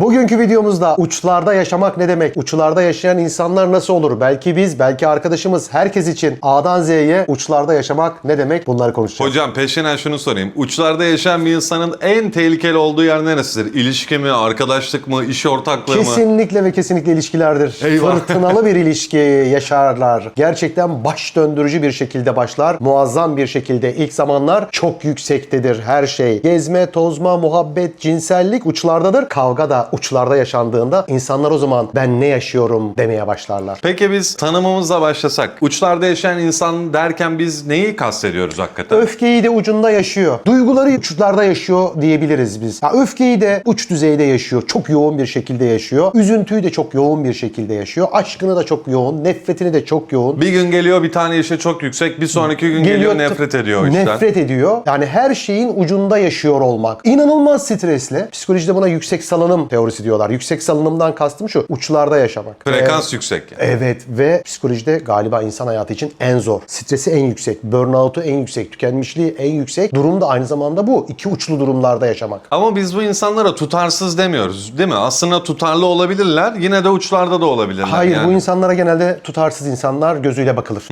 Bugünkü videomuzda uçlarda yaşamak ne demek? Uçlarda yaşayan insanlar nasıl olur? Belki biz, belki arkadaşımız, herkes için A'dan Z'ye uçlarda yaşamak ne demek? Bunları konuşacağız. Hocam peşinen şunu sorayım. Uçlarda yaşayan bir insanın en tehlikeli olduğu yer neresidir? İlişki mi, arkadaşlık mı, iş ortaklığı mı? Kesinlikle ve kesinlikle ilişkilerdir. Eyvah. Fırtınalı bir ilişki yaşarlar. Gerçekten baş döndürücü bir şekilde başlar. Muazzam bir şekilde ilk zamanlar çok yüksektedir her şey. Gezme, tozma, muhabbet, cinsellik uçlardadır. Kavga da uçlarda yaşandığında insanlar o zaman ben ne yaşıyorum demeye başlarlar. Peki biz tanımımızla başlasak. Uçlarda yaşayan insan derken biz neyi kastediyoruz hakikaten? Öfkeyi de ucunda yaşıyor. Duyguları uçlarda yaşıyor diyebiliriz biz. Ya öfkeyi de uç düzeyde yaşıyor. Çok yoğun bir şekilde yaşıyor. Üzüntüyü de çok yoğun bir şekilde yaşıyor. Aşkını da çok yoğun. Nefretini de çok yoğun. Bir gün geliyor bir tane işe çok yüksek, bir sonraki gün geliyor, nefret ediyor o işten. Nefret ediyor. Yani her şeyin ucunda yaşıyor olmak. İnanılmaz stresli. Psikolojide buna yüksek salınım teorisi diyorlar. Yüksek salınımdan kastım şu. Uçlarda yaşamak. Frekans yüksek. yani. Evet ve psikolojide galiba insan hayatı için en zor. Stresi en yüksek, burnout'u en yüksek, tükenmişliği en yüksek. Durum da aynı zamanda bu. İki uçlu durumlarda yaşamak. Ama biz bu insanlara tutarsız demiyoruz değil mi? Aslında tutarlı olabilirler, yine de uçlarda da olabilirler. Hayır yani. bu insanlara genelde tutarsız insanlar gözüyle bakılır.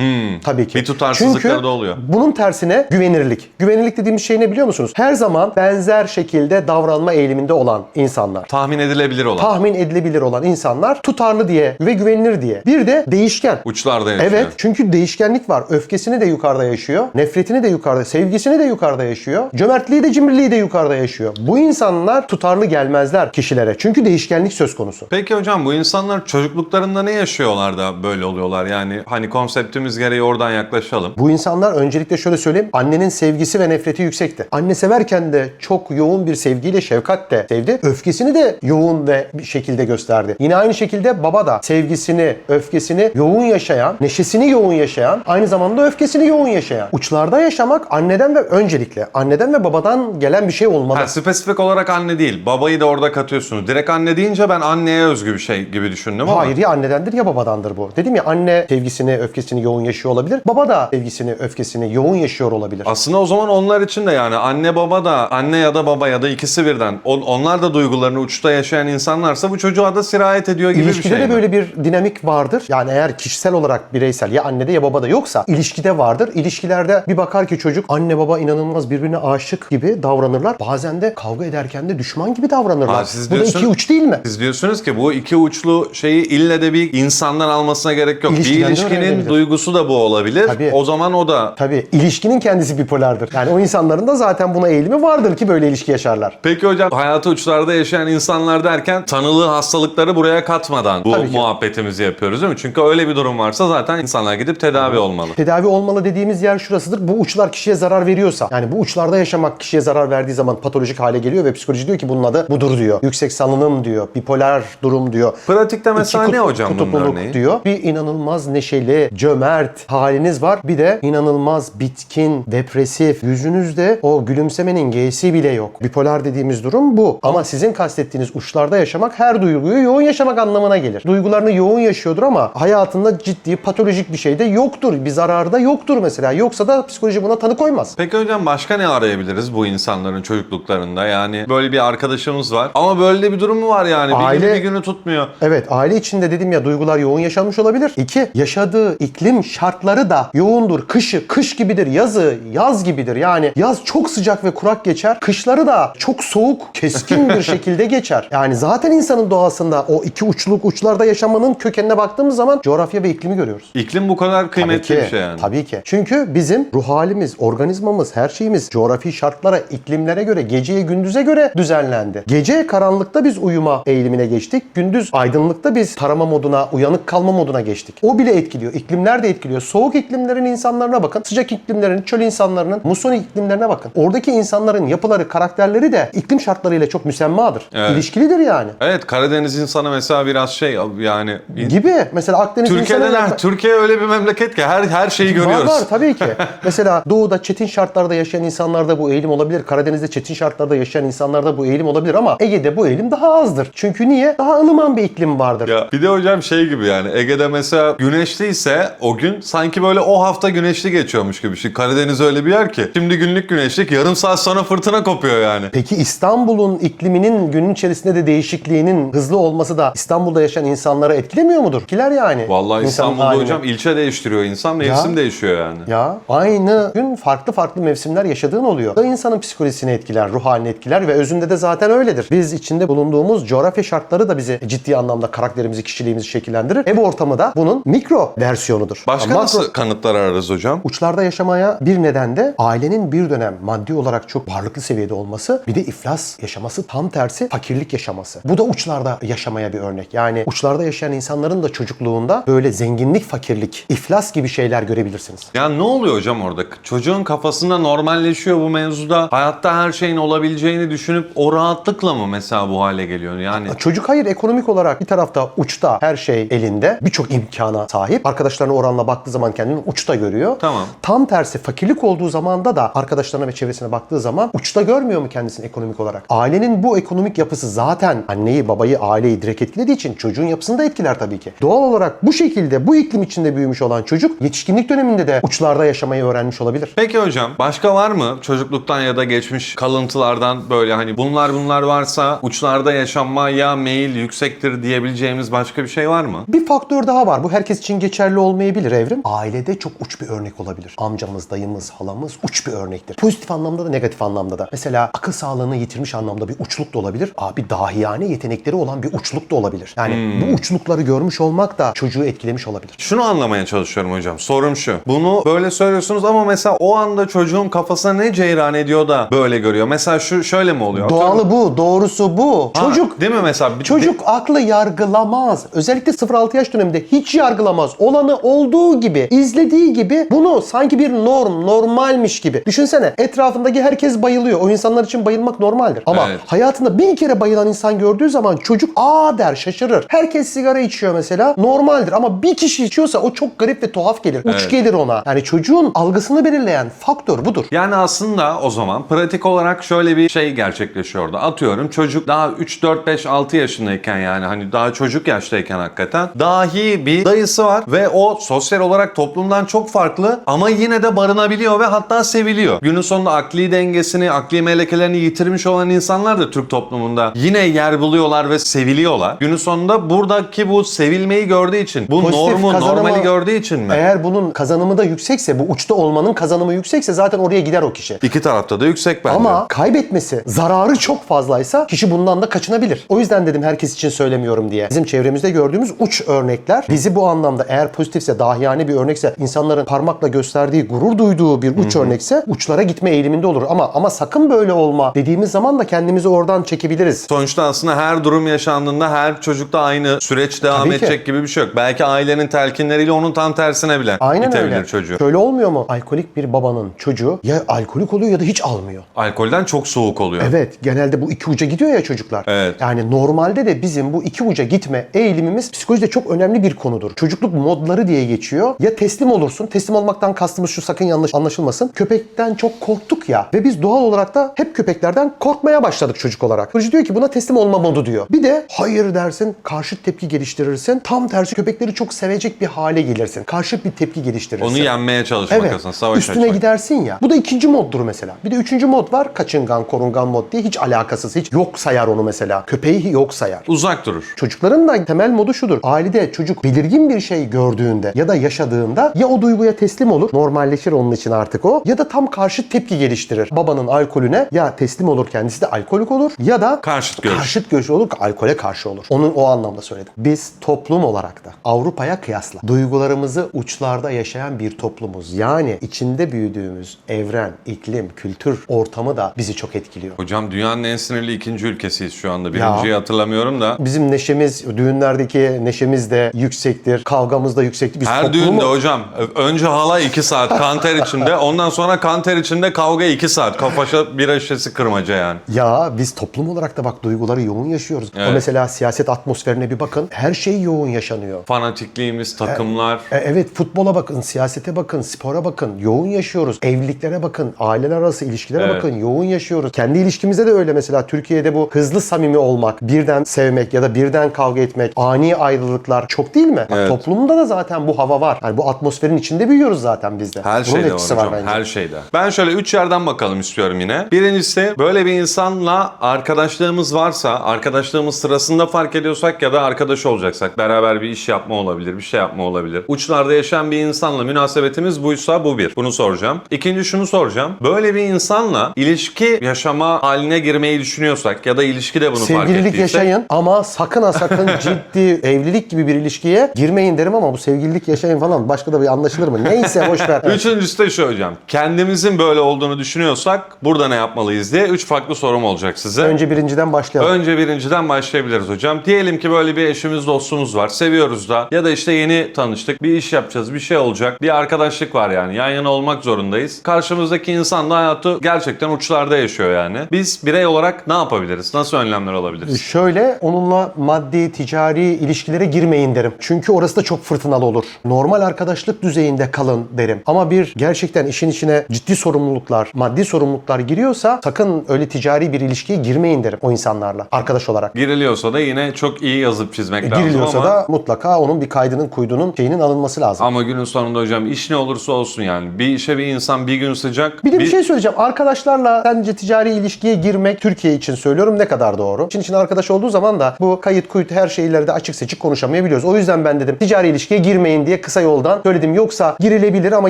Tabii ki. Bir tutarsızlıkları Çünkü da oluyor. bunun tersine güvenirlik. Güvenirlik dediğimiz şey ne biliyor musunuz? Her zaman benzer şekilde davranma eğiliminde olan insanlar. Tahmin edilebilir olan. Tahmin edilebilir olan insanlar tutarlı diye ve güvenilir diye. Bir de değişken. Uçlarda yaşıyor. Evet çünkü değişkenlik var. Öfkesini de yukarıda yaşıyor. Nefretini de yukarıda, sevgisini de yukarıda yaşıyor. Cömertliği de cimriliği de yukarıda yaşıyor. Bu insanlar tutarlı gelmezler kişilere. Çünkü değişkenlik söz konusu. Peki hocam bu insanlar çocukluklarında ne yaşıyorlar da böyle oluyorlar? Yani hani konseptimiz gereği oradan yaklaşalım. Bu insanlar öncelikle şöyle söyleyeyim. Annenin sevgisi ve nefreti yüksekti. Anne severken de çok yoğun bir sevgiyle şefkat de sevdi. Öfkesini de yoğun ve bir şekilde gösterdi. Yine aynı şekilde baba da sevgisini, öfkesini yoğun yaşayan, neşesini yoğun yaşayan, aynı zamanda öfkesini yoğun yaşayan. Uçlarda yaşamak anneden ve öncelikle anneden ve babadan gelen bir şey olmalı. Ha, spesifik olarak anne değil. Babayı da orada katıyorsunuz. Direkt anne deyince ben anneye özgü bir şey gibi düşündüm ama. Hayır ya annedendir ya babadandır bu. Dedim ya anne sevgisini, öfkesini yoğun yaşıyor olabilir. Baba da sevgisini, öfkesini yoğun yaşıyor olabilir. Aslında o zaman onlar için de yani anne baba da anne ya da baba ya da ikisi birden on- onlar da duygularını uçta yaşayan insanlarsa bu çocuğa da sirayet ediyor gibi bir İlişkide şey. de mi? böyle bir dinamik vardır. Yani eğer kişisel olarak bireysel ya annede ya babada yoksa ilişkide vardır. İlişkilerde bir bakar ki çocuk anne baba inanılmaz birbirine aşık gibi davranırlar. Bazen de kavga ederken de düşman gibi davranırlar. Ha, siz Bu da iki uç değil mi? Siz diyorsunuz ki bu iki uçlu şeyi ille de bir insandan almasına gerek yok. İlişkiden bir ilişkinin duygusu da bu olabilir. Tabii. O zaman o da Tabii ilişkinin kendisi bipolardır. Yani o insanların da zaten buna eğilimi vardır ki böyle ilişki yaşarlar. Peki hocam hayatı uçlarda yaşayan insanlar derken tanılı hastalıkları buraya katmadan bu Tabii ki. muhabbetimizi yapıyoruz değil mi? Çünkü öyle bir durum varsa zaten insanlar gidip tedavi olmalı. Tedavi olmalı dediğimiz yer şurasıdır. Bu uçlar kişiye zarar veriyorsa, yani bu uçlarda yaşamak kişiye zarar verdiği zaman patolojik hale geliyor ve psikoloji diyor ki bunun adı budur diyor. Yüksek salınım diyor, bipolar durum diyor. Pratikte mesela İki ne kut- hocam bunun kutupluluk örneği? diyor. Bir inanılmaz neşeli, cömert haliniz var. Bir de inanılmaz bitkin, depresif. Yüzünüzde o gülümsemenin G'si bile yok. Bipolar dediğimiz durum bu. Ama sizin kastettiğiniz uçlarda yaşamak her duyguyu yoğun yaşamak anlamına gelir. Duygularını yoğun yaşıyordur ama hayatında ciddi patolojik bir şey de yoktur. Bir zararı da yoktur mesela. Yoksa da psikoloji buna tanı koymaz. Peki hocam başka ne arayabiliriz bu insanların çocukluklarında? Yani böyle bir arkadaşımız var ama böyle bir durum mu var yani? Bir Aile- günü bir günü tutmuyor. Evet aile içinde dedim ya duygular yoğun yaşanmış olabilir. İki yaşadığı iklim şartları da yoğundur. Kışı kış gibidir. Yazı yaz gibidir. Yani yaz çok sıcak ve kurak geçer. Kışları da çok soğuk keskin bir şekilde geçer. Yani zaten insanın doğasında o iki uçluk uçlarda yaşamanın kökenine baktığımız zaman coğrafya ve iklimi görüyoruz. İklim bu kadar kıymetli Tabii ki, bir şey yani. Tabii ki. Çünkü bizim ruh halimiz, organizmamız, her şeyimiz coğrafi şartlara, iklimlere göre, geceye gündüze göre düzenlendi. Gece karanlıkta biz uyuma eğilimine geçtik. Gündüz aydınlıkta biz tarama moduna, uyanık kalma moduna geçtik. O bile etkiliyor. İklimler de etkiliyor. Soğuk iklimlerin insanlarına bakın. Sıcak iklimlerin, çöl insanlarının, muson iklimlerine bakın. Oradaki insanların yapıları, karakterleri de iklim şartlarıyla çok müsemmadır. Evet. İlişkilidir yani. Evet Karadeniz insanı mesela biraz şey yani Gibi. Mesela Akdeniz Türkiye'de insanı- ne? Türkiye öyle bir memleket ki her her şeyi görüyoruz. Var var tabii ki. Mesela doğuda çetin şartlarda yaşayan insanlarda bu eğilim olabilir. Karadeniz'de çetin şartlarda yaşayan insanlarda bu eğilim olabilir ama Ege'de bu eğilim daha azdır. Çünkü niye? Daha ılıman bir iklim vardır. Ya bir de hocam şey gibi yani Ege'de mesela güneşliyse o gün sanki böyle o hafta güneşli geçiyormuş gibi. Şimdi Karadeniz öyle bir yer ki şimdi günlük güneşlik yarım saat sonra fırtına kopuyor yani. Peki İstanbul'un ikliminin günün içerisinde psikolojisinde de değişikliğinin hızlı olması da İstanbul'da yaşayan insanları etkilemiyor mudur? Etkiler yani. Vallahi İnsanın İstanbul'da halini. hocam ilçe değiştiriyor insan, mevsim değişiyor yani. Ya aynı gün farklı farklı mevsimler yaşadığın oluyor. Da insanın psikolojisini etkiler, ruh halini etkiler ve özünde de zaten öyledir. Biz içinde bulunduğumuz coğrafya şartları da bizi ciddi anlamda karakterimizi, kişiliğimizi şekillendirir. Ev ortamı da bunun mikro versiyonudur. Başka Ama nasıl kanıtlar ararız hocam? Uçlarda yaşamaya bir neden de ailenin bir dönem maddi olarak çok varlıklı seviyede olması bir de iflas yaşaması tam tersi fakirlik yaşaması. Bu da uçlarda yaşamaya bir örnek. Yani uçlarda yaşayan insanların da çocukluğunda böyle zenginlik, fakirlik, iflas gibi şeyler görebilirsiniz. Ya ne oluyor hocam orada? Çocuğun kafasında normalleşiyor bu mevzuda. Hayatta her şeyin olabileceğini düşünüp o rahatlıkla mı mesela bu hale geliyor? Yani Çocuk hayır ekonomik olarak bir tarafta uçta her şey elinde birçok imkana sahip. Arkadaşlarına oranla baktığı zaman kendini uçta görüyor. Tamam. Tam tersi fakirlik olduğu zamanda da arkadaşlarına ve çevresine baktığı zaman uçta görmüyor mu kendisini ekonomik olarak? Ailenin bu ekonomik yapısı zaten anneyi, babayı, aileyi direkt etkilediği için çocuğun yapısını da etkiler tabii ki. Doğal olarak bu şekilde bu iklim içinde büyümüş olan çocuk yetişkinlik döneminde de uçlarda yaşamayı öğrenmiş olabilir. Peki hocam başka var mı çocukluktan ya da geçmiş kalıntılardan böyle hani bunlar bunlar varsa uçlarda yaşanmaya meyil yüksektir diyebileceğimiz başka bir şey var mı? Bir faktör daha var. Bu herkes için geçerli olmayabilir evrim. Ailede çok uç bir örnek olabilir. Amcamız, dayımız, halamız uç bir örnektir. Pozitif anlamda da negatif anlamda da. Mesela akıl sağlığını yitirmiş anlamda bir uçluk da olabilir. Abi dahiyane yetenekleri olan bir uçluk da olabilir. Yani bu uçlukları görmüş olmak da çocuğu etkilemiş olabilir. Şunu anlamaya çalışıyorum hocam. Sorum şu. Bunu böyle söylüyorsunuz ama mesela o anda çocuğun kafasına ne ceyran ediyor da böyle görüyor. Mesela şu şöyle mi oluyor? Doğalı bu, doğrusu bu. Ha, Çocuk değil mi mesela? Çocuk aklı yargılamaz. Özellikle 0-6 yaş döneminde hiç yargılamaz. Olanı olduğu gibi, izlediği gibi bunu sanki bir norm, normalmiş gibi. Düşünsene etrafındaki herkes bayılıyor. O insanlar için bayılmak normaldir. Ama Evet. hayatında bin kere bayılan insan gördüğü zaman çocuk aa der, şaşırır. Herkes sigara içiyor mesela. Normaldir ama bir kişi içiyorsa o çok garip ve tuhaf gelir. Uç Evet. gelir ona. Yani çocuğun algısını belirleyen faktör budur. Yani aslında o zaman pratik olarak şöyle bir şey gerçekleşiyor orada. Atıyorum çocuk daha 3, 4, 5, 6 yaşındayken yani hani daha çocuk yaştayken hakikaten dahi bir dayısı var ve o sosyal olarak toplumdan çok farklı ama yine de barınabiliyor ve hatta seviliyor. Günün sonunda akli dengesini, akli melekelerini yitirmiş olan insanlar da Türk toplumunda yine yer buluyorlar ve seviliyorlar. Günün sonunda buradaki bu sevilmeyi gördüğü için, bu Pozitif normu, kazanımı- normali gördüğü için mi? Eğer bunun kazanımı da yüksekse, bu uçta olmanın kazanımı yüksekse zaten oraya gider o kişi. İki tarafta da yüksek bence. Ama kaybetmesi, zararı çok fazlaysa kişi bundan da kaçınabilir. O yüzden dedim herkes için söylemiyorum diye. Bizim çevremizde gördüğümüz uç örnekler bizi bu anlamda eğer pozitifse, dahiyane bir örnekse, insanların parmakla gösterdiği, gurur duyduğu bir uç örnekse uçlara gitme eğiliminde olur. Ama ama sakın böyle olma dediğimiz zaman da kendimizi oradan çekebiliriz. Sonuçta aslında her durum yaşandığında her çocukta aynı süreç devam Tabii ki. edecek gibi bir şey yok. Belki ailenin telkinleriyle onun tam tersine bile Aynen itebilir öyle. çocuğu. Şöyle olmuyor mu? Alkolik bir babanın çocuğu ya alkolik oluyor ya da hiç almıyor. Alkolden çok soğuk oluyor. Evet genelde bu iki uca gidiyor ya çocuklar. Evet. Yani normalde de bizim bu iki uca gitme eğilimimiz psikolojide çok önemli bir konudur. Çocukluk modları diye geçiyor. Ya teslim olursun. Teslim olmaktan kastımız şu sakın yanlış anlaşılmasın. Köpekten çok korktuk ya. Ve biz doğal olarak da hep köpeklerden korkmaya başladık çocuk olarak. Psikoloji diyor ki buna teslim olma modu diyor. Bir de hayır dersin, karşıt tepki geliştirirsin. Tam tersi köpekleri çok sevecek bir hale gelirsin. Karşıt bir tepki geliştirirsin. Onu yenmeye çalışmak Evet. aslında. Savaş Üstüne açmak. gidersin ya. Bu da ikinci moddur mesela. Bir de üçüncü mod var. Kaçıngan, korungan mod diye hiç alakasız. Hiç yok sayar onu mesela. Köpeği yok sayar. Uzak durur. Çocukların da temel modu şudur. Ailede çocuk belirgin bir şey gördüğünde ya da yaşadığında ya o duyguya teslim olur. Normalleşir onun için artık o. Ya da tam karşı tepki geliştirir. Babanın alkolüne ya teslim olur kendisi de alkolik olur ya da Karşıt görüş. karşıt görüş olur alkole karşı olur. Onun o anlamda söyledim. Biz toplum olarak da Avrupa'ya kıyasla duygularımızı uçlarda yaşayan bir toplumuz. Yani içinde büyüdüğümüz evren, iklim, kültür ortamı da bizi çok etkiliyor. Hocam dünyanın en sinirli ikinci ülkesiyiz şu anda. Birinciyi hatırlamıyorum da. Bizim neşemiz, düğünlerdeki neşemiz de yüksektir. Kavgamız da yüksektir. Biz Her toplumu- düğünde hocam önce halay 2 saat kanter içinde ondan sonra kanter içinde kavga 2 saat. Kafaşa bira şişesi kırmaca yani. Ya biz toplum olarak da bak duyguları yoğun yaşıyoruz. O Evet. mesela siyaset atmosferine bir bakın. Her şey yoğun yaşanıyor. Fanatikliğimiz, takımlar. E, evet futbola bakın, siyasete bakın, spora bakın. Yoğun yaşıyoruz. Evliliklere bakın, aileler arası ilişkilere Evet. bakın. Yoğun yaşıyoruz. Kendi ilişkimizde de öyle mesela. Türkiye'de bu hızlı samimi olmak, birden sevmek ya da birden kavga etmek, ani ayrılıklar çok değil mi? Bak, Evet. toplumda da zaten bu hava var. Yani bu atmosferin içinde büyüyoruz zaten biz de. Her Bunun şeyde var hocam. bence. her şeyde. Ben şöyle üç yerden bakalım istiyorum yine. Birincisi böyle bir insanla arkadaşlığımız arkadaşlığımız varsa, arkadaşlığımız sırasında fark ediyorsak ya da arkadaş olacaksak, beraber bir iş yapma olabilir, bir şey yapma olabilir. Uçlarda yaşayan bir insanla münasebetimiz buysa bu bir. Bunu soracağım. İkinci şunu soracağım. Böyle bir insanla ilişki yaşama haline girmeyi düşünüyorsak ya da ilişki de bunu fark Sevgililik ettiyse... yaşayın ama sakın ha sakın ciddi evlilik gibi bir ilişkiye girmeyin derim ama bu sevgililik yaşayın falan başka da bir anlaşılır mı? Neyse boş ver. Üçüncüsü de şu hocam. Kendimizin böyle olduğunu düşünüyorsak burada ne yapmalıyız diye üç farklı sorum olacak size. Önce birinciden başlayalım. Önce birinciden başlayabiliriz hocam. Diyelim ki böyle bir eşimiz, dostumuz var. Seviyoruz da. Ya da işte yeni tanıştık. Bir iş yapacağız, bir şey olacak. Bir arkadaşlık var yani. Yan yana olmak zorundayız. Karşımızdaki insan da hayatı gerçekten uçlarda yaşıyor yani. Biz birey olarak ne yapabiliriz? Nasıl önlemler alabiliriz? Şöyle onunla maddi, ticari ilişkilere girmeyin derim. Çünkü orası da çok fırtınalı olur. Normal arkadaşlık düzeyinde kalın derim. Ama bir gerçekten işin içine ciddi sorumluluklar, maddi sorumluluklar giriyorsa sakın öyle ticari bir ilişkiye girmeyin derim o insanlarla arkadaş olarak. Giriliyorsa da yine çok iyi yazıp çizmek lazım E, Giriliyorsa ama... da mutlaka onun bir kaydının, kuydunun şeyinin alınması lazım. Ama günün sonunda hocam iş ne olursa olsun yani. Bir işe bir insan bir gün sıcak. Bir de bir şey söyleyeceğim. Arkadaşlarla sence ticari ilişkiye girmek Türkiye için söylüyorum ne kadar doğru? İçin içine arkadaş olduğu zaman da bu kayıt kuyut her şeyleri de açık seçik konuşamayabiliyoruz. O yüzden ben dedim ticari ilişkiye girmeyin diye kısa yoldan söyledim. Yoksa girilebilir ama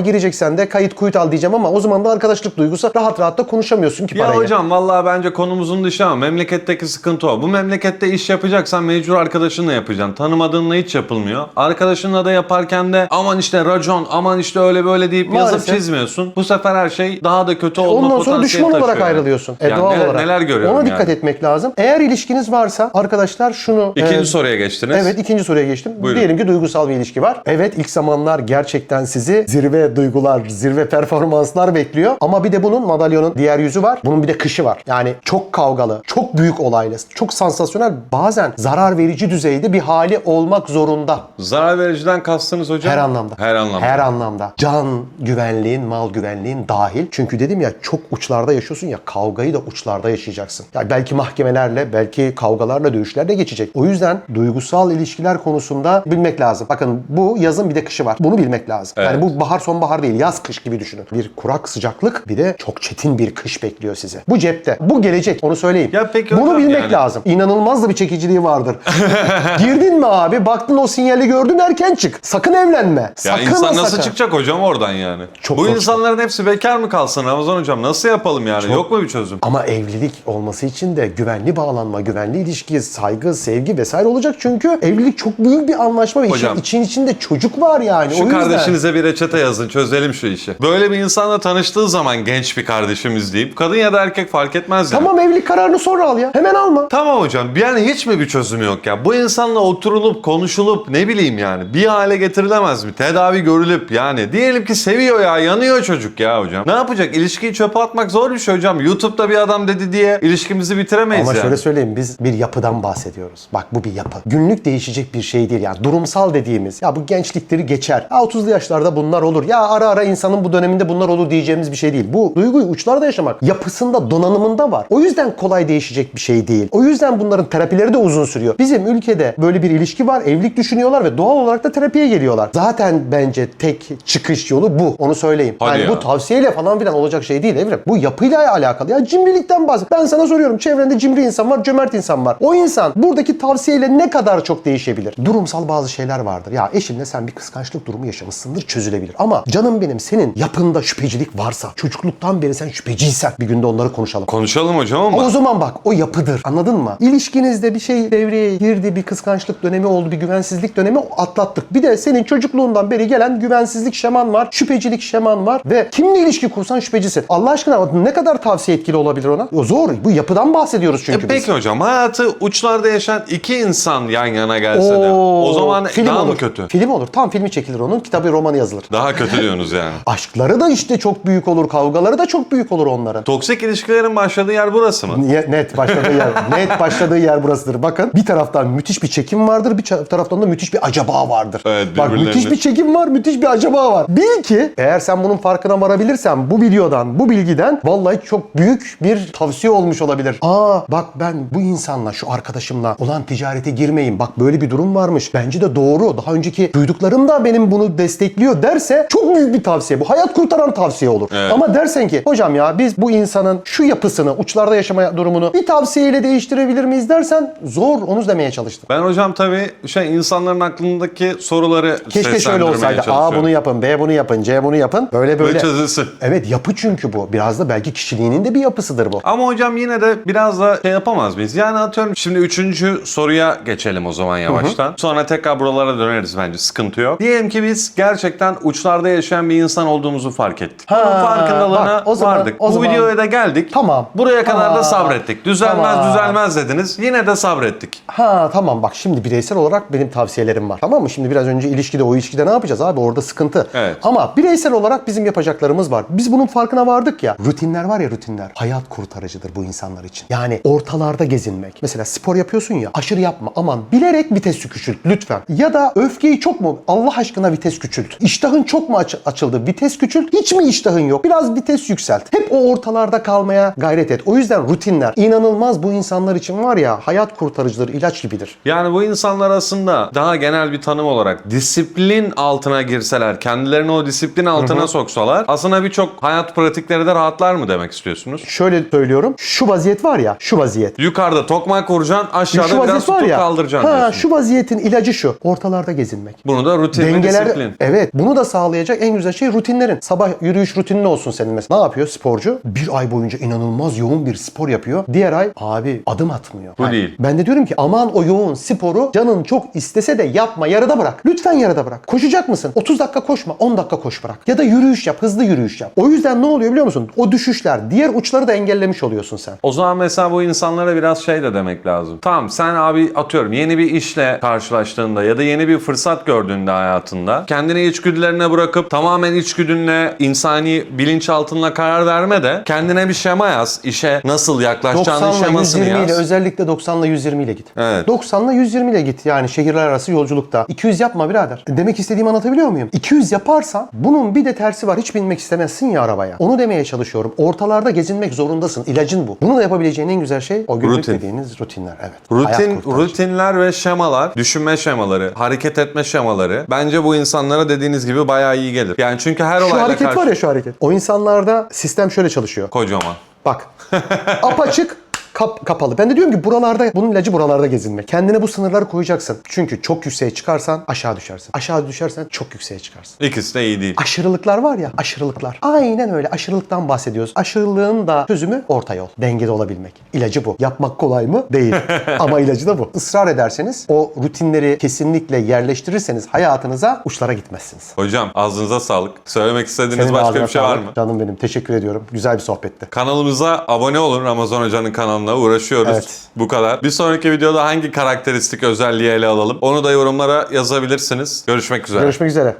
gireceksen de kayıt kuyut al diyeceğim ama o zaman da arkadaşlık duygusu rahat rahat da konuşamıyorsun ki Ya parayı. hocam vallahi bence konumuzun dışı ama memleketteki sıkıntı o. Bu memlekette iş yapacaksan mecbur arkadaşınla yapacaksın. Tanımadığınla hiç yapılmıyor. Arkadaşınla da yaparken de aman işte racon, aman işte öyle böyle deyip yazıp Maalesef. çizmiyorsun. Bu sefer her şey daha da kötü olma Ondan sonra potansiyeli düşman olarak taşıyor ayrılıyorsun. E, Yani doğal neler, olarak. neler görüyorum Ona dikkat yani. etmek lazım. Eğer ilişkiniz varsa arkadaşlar şunu... İkinci e, soruya geçtiniz. Evet ikinci soruya geçtim. Buyurun. Diyelim ki duygusal bir ilişki var. Evet ilk zamanlar gerçekten sizi zirve duygular, zirve performanslar bekliyor. Ama bir de bunun madalyonun diğer yüzü var. Bunun bir de kışı var. Yani çok kavgalı, çok büyük olaylı, çok sansasyonel, bazen zarar verici düzeyde bir hali olmak zorunda. Zarar vericiden kastınız hocam? Her anlamda. Her anlamda. Her anlamda. Can güvenliğin, mal güvenliğin dahil. Çünkü dedim ya çok uçlarda yaşıyorsun ya kavgayı da uçlarda yaşayacaksın. Ya belki mahkemelerle, belki kavgalarla, dövüşlerle geçecek. O yüzden duygusal ilişkiler konusunda bilmek lazım. Bakın bu yazın bir de kışı var. Bunu bilmek lazım. Evet. Yani bu bahar sonbahar değil, yaz kış gibi düşünün. Bir kurak sıcaklık bir de çok çetin bir kış bekliyor sizi. Bu cepte. Bu gelecek. Onu söyleyeyim. Ya peki Bunu bilmek yani- lazım. İnanılmaz da bir çekiciliği vardır. Girdin mi abi? Baktın o sinyali gördün erken çık. Sakın evlenme. Ya Sakın insan ha nasıl sakın. çıkacak hocam oradan yani? Çok Bu zor insanların hepsi bekar mı kalsın Ramazan hocam? Nasıl yapalım yani? Yok mu bir çözüm? Ama evlilik olması için de güvenli bağlanma, güvenli ilişki, saygı, sevgi vesaire olacak. Çünkü evlilik çok büyük bir anlaşma ve Hocam. için, için içinde çocuk var yani. o Şu yüzden. kardeşinize bir reçete yazın çözelim şu işi. Böyle bir insanla tanıştığı zaman genç bir kardeşimiz deyip kadın ya da erkek fark etmez yani. Tamam evlilik kararını sonra al ya. Hemen alma. Tamam hocam yani hiç mi bir çözümü yok ya? Bu insanla oturulup konuşulup ne bileyim yani bir hale getirilemez mi? Tedavi görülüp yani diyelim ki seviyor ya yanıyor çocuk ya hocam. Ne yapacak? İlişkiyi çöpe atmak zor bir şey hocam. YouTube'da bir adam dedi diye ilişkimizi bitiremeyiz Ama yani. şöyle söyleyeyim biz bir yapıdan bahsediyoruz. Bak bu bir yapı. Günlük değişecek bir şey değil yani. Durumsal dediğimiz ya bu gençlikleri geçer. Ya 30'lu yaşlarda bunlar olur. Ya ara ara insanın bu döneminde bunlar olur diyeceğimiz bir şey değil. Bu duyguyu uçlarda yaşamak yapısında, donanımında var. O yüzden kolay değişecek bir şey değil. O yüzden bunların terapileri de uzun sürüyor. Bizim ülkede böyle bir ilişki var. Evlilik düşünüyorlar ve doğal olarak da terapiye geliyorlar. Zaten bence tek çıkış yolu bu. Onu söyleyeyim. Hadi yani ya. bu tavsiyeyle falan filan olacak şey değil Evrim. Bu yapıyla alakalı. Ya cimrilikten bahset. Ben sana soruyorum. Çevrende cimri insan var, cömert insan var. O insan buradaki tavsiyeyle ne kadar çok değişebilir? Durumsal bazı şeyler vardır. Ya eşinle sen bir kıskançlık durumu yaşamışsındır çözülebilir. Ama canım benim senin yapında şüphecilik varsa, çocukluktan beri sen şüpheciysen bir günde onları konuşalım. Konuşalım hocam ama. O zaman bak o yapıdır. Anladın mı? İlişkinizde bir şey devreye girdi, bir kıskançlık dönemi oldu, bir güvensizlik dönemi atlattık. Bir de senin çocukluğundan beri gelen güvensizlik şeman var, şüphecilik şeman var ve kimle ilişki kursan şüphecisin. Allah aşkına ne kadar tavsiye etkili olabilir ona? O zor. Bu yapıdan bahsediyoruz çünkü E biz. peki hocam hayatı uçlarda yaşayan iki insan yan yana gelse de o zaman film daha olur. mı kötü? Film olur. Tam filmi çekilir onun. Kitabı romanı yazılır. Daha kötü diyorsunuz yani. Aşkları da işte çok büyük olur. Kavgaları da çok büyük olur onların. Toksik ilişkilerin başladığı yer burası mı? Niye- Net başladığı yer. net başladığı yer burasıdır. Bakın bir taraftan müthiş bir çekim vardır, bir taraftan da müthiş bir acaba vardır. Evet, Bak müthiş bir çekim var, müthiş bir acaba var. Bil ki eğer sen bunun farkına varabilirsen bu videodan, bu bilgiden vallahi çok büyük bir tavsiye olmuş olabilir. Aa bak ben bu insanla, şu arkadaşımla olan ticarete girmeyeyim. Bak böyle bir durum varmış. Bence de doğru. Daha önceki duyduklarım da benim bunu destekliyor derse çok büyük bir tavsiye. Bu hayat kurtaran tavsiye olur. Evet. Ama dersen ki hocam ya biz bu insanın şu yapısını, uçlarda yaşama durumunu bir tavsiye tavsiyeyle değiştirebilir miyiz dersen zor onu demeye çalıştım. Ben hocam tabii şey insanların aklındaki soruları Keşke şöyle olsaydı. A bunu yapın, B bunu yapın, C bunu yapın. Böyle Böyle böyle. çözülsün. Evet yapı çünkü bu. Biraz da belki kişiliğinin de bir yapısıdır bu. Ama hocam yine de biraz da şey yapamaz mıyız? Yani atıyorum şimdi üçüncü soruya geçelim o zaman yavaştan. Sonra tekrar buralara döneriz bence sıkıntı yok. Diyelim ki biz gerçekten uçlarda yaşayan bir insan olduğumuzu fark ettik. Ha, Bunun farkındalığına bak, o zaman- vardık. o Bu zaman- videoya da geldik. Tamam. Buraya kadar Ha, da sabrettik. Düzelmez tamam. düzelmez dediniz. Yine de sabrettik. Ha tamam bak şimdi bireysel olarak benim tavsiyelerim var. Tamam mı? Şimdi biraz önce ilişkide o ilişkide ne yapacağız abi? Orada sıkıntı. Evet. Ama bireysel olarak bizim yapacaklarımız var. Biz bunun farkına vardık ya. Rutinler var ya rutinler. Hayat kurtarıcıdır bu insanlar için. Yani ortalarda gezinmek. Mesela spor yapıyorsun ya. Aşırı yapma. Aman bilerek vites küçült lütfen. Ya da öfkeyi çok mu? Allah aşkına vites küçült. İştahın çok mu aç- açıldı? Vites küçült. Hiç mi iştahın yok? Biraz vites yükselt. Hep o ortalarda kalmaya gayret et. O yüzden rutinler inanılmaz bu insanlar için var ya hayat kurtarıcıdır, ilaç gibidir. Yani bu insanlar aslında daha genel bir tanım olarak disiplin altına girseler, kendilerini o disiplin altına soksalar aslında birçok hayat pratikleri de rahatlar mı demek istiyorsunuz? Şöyle söylüyorum. Şu vaziyet var ya, şu vaziyet. Yukarıda tokmak vuracaksın, Şu aşağıda biraz vaziyet var tutup ya. kaldıracaksın Ha, diyorsun. şu vaziyetin ilacı şu. Ortalarda gezinmek. Bunu da rutin Dengeler, disiplin. evet bunu da sağlayacak en güzel şey rutinlerin. Sabah yürüyüş rutinin olsun senin mesela. Ne yapıyor sporcu? Bir ay boyunca inanılmaz yoğun bir spor yapıyor. Diğer ay abi adım atmıyor. Bu değil. Ben de diyorum ki aman o yoğun sporu canın çok istese de yapma yarıda bırak. Lütfen yarıda bırak. Koşacak mısın? 30 dakika koşma 10 dakika koş bırak. Ya da yürüyüş yap hızlı yürüyüş yap. O yüzden ne oluyor biliyor musun? O düşüşler diğer uçları da engellemiş oluyorsun sen. O zaman mesela bu insanlara biraz şey de demek lazım. Tamam sen abi atıyorum yeni bir işle karşılaştığında ya da yeni bir fırsat gördüğünde hayatında kendini içgüdülerine bırakıp tamamen içgüdünle insani bilinçaltınla karar verme de kendine bir şema yaz. İşe nasıl yaklaşacağının 90 ile şemasını 120 ile özellikle 90 ile 120 ile git. Evet. 90 ile 120 ile git yani şehirler arası yolculukta. 200 yapma birader. Demek istediğimi anlatabiliyor muyum? 200 yaparsan bunun bir de tersi var. Hiç binmek istemezsin ya arabaya. Onu demeye çalışıyorum. Ortalarda gezinmek zorundasın. İlacın bu. Bunu da yapabileceğin en güzel şey o günlük Rutin. dediğiniz rutinler. Evet. Rutin, rutinler ve şemalar, düşünme şemaları, hareket etme şemaları bence bu insanlara dediğiniz gibi bayağı iyi gelir. Yani çünkü her Şu olayla hareket karşı... var ya şu hareket. O insanlarda sistem şöyle çalışıyor. Kocaman. Bak. apaçık kap, kapalı. Ben de diyorum ki buralarda bunun ilacı buralarda gezinmek. Kendine bu sınırları koyacaksın. Çünkü çok yükseğe çıkarsan aşağı düşersin. Aşağı düşersen çok yükseğe çıkarsın. İkisi de iyi değil. Aşırılıklar var ya aşırılıklar. Aynen öyle aşırılıktan bahsediyoruz. Aşırılığın da çözümü orta yol. Dengede olabilmek. İlacı bu. Yapmak kolay mı? Değil. Ama ilacı da bu. Israr ederseniz o rutinleri kesinlikle yerleştirirseniz hayatınıza uçlara gitmezsiniz. Hocam ağzınıza sağlık. Söylemek istediğiniz Senin başka bir şey var sağlık. mı? Canım benim. Teşekkür ediyorum. Güzel bir sohbetti. Kanalımıza abone olun. Ramazan Hoca'nın kanalına uğraşıyoruz. Evet. Bu kadar. Bir sonraki videoda hangi karakteristik özelliği ele alalım? Onu da yorumlara yazabilirsiniz. Görüşmek üzere. Görüşmek üzere.